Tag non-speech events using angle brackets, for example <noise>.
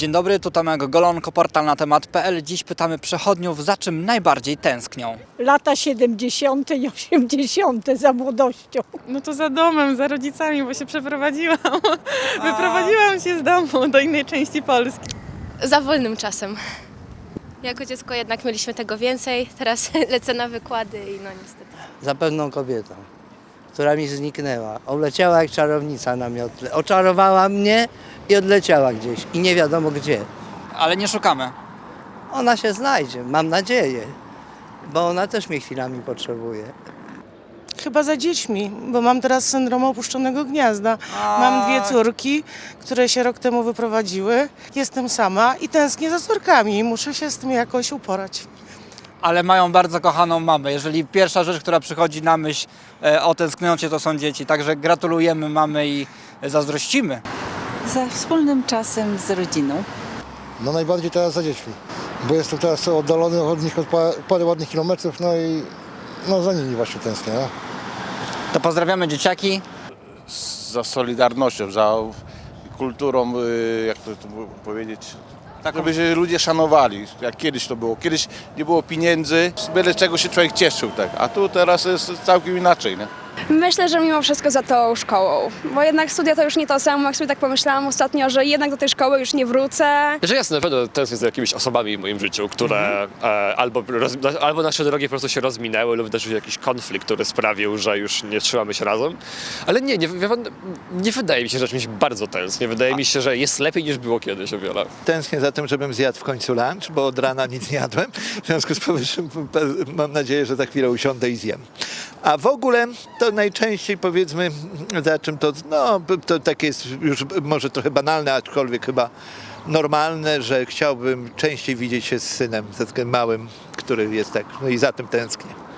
Dzień dobry, tu Tomek Golonko, portal na temat.pl. Dziś pytamy przechodniów, za czym najbardziej tęsknią. lata 70. i 80. za młodością. No to za domem, za rodzicami, bo się przeprowadziłam. Wyprowadziłam się z domu do innej części Polski. Za wolnym czasem. Jako dziecko jednak mieliśmy tego więcej, teraz <laughs> lecę na wykłady i no niestety. za pewną kobietą, która mi zniknęła. Oleciała jak czarownica na miotle. Oczarowała mnie i odleciała gdzieś i nie wiadomo gdzie. Ale nie szukamy. Ona się znajdzie, mam nadzieję, bo ona też mnie chwilami potrzebuje. Chyba za dziećmi, bo mam teraz syndrom opuszczonego gniazda. Mam dwie córki, które się rok temu wyprowadziły. Jestem sama i tęsknię za córkami. Muszę się z tym jakoś uporać. Ale mają bardzo kochaną mamę. Jeżeli pierwsza rzecz, która przychodzi na myśl e, o tęskniącie, to są dzieci. Także gratulujemy mamy i zazdrościmy. Za wspólnym czasem z rodziną. No najbardziej teraz za dziećmi, bo jestem teraz oddalony od nich od pa- parę ładnych kilometrów, no i no za nimi właśnie tęsknię. No. To pozdrawiamy dzieciaki. za solidarnością, za kulturą, y, jak to, to powiedzieć, Taką- żeby się ludzie szanowali, jak kiedyś to było. Kiedyś nie było pieniędzy, z byle czego się człowiek cieszył, tak. a tu teraz jest całkiem inaczej. Nie? Myślę, że mimo wszystko za tą szkołą, bo jednak studia to już nie to samo, jak sobie tak pomyślałam ostatnio, że jednak do tej szkoły już nie wrócę. Że jasne, na pewno tęsknię za jakimiś osobami w moim życiu, które e, albo, roz, albo nasze drogi po prostu się rozminęły lub wydarzył się jakiś konflikt, który sprawił, że już nie trzymamy się razem. Ale nie, nie, wie pan, nie wydaje mi się, że czymś bardzo tęsknię. Wydaje mi się, że jest lepiej niż było kiedyś o wiele. Tęsknię za tym, żebym zjadł w końcu lunch, bo od rana nic nie jadłem. W związku z powyższym mam nadzieję, że za chwilę usiądę i zjem. A w ogóle to najczęściej powiedzmy, za czym to, no to takie jest już może trochę banalne, aczkolwiek chyba normalne, że chciałbym częściej widzieć się z synem, ze małym, który jest tak, no i za tym tęsknię.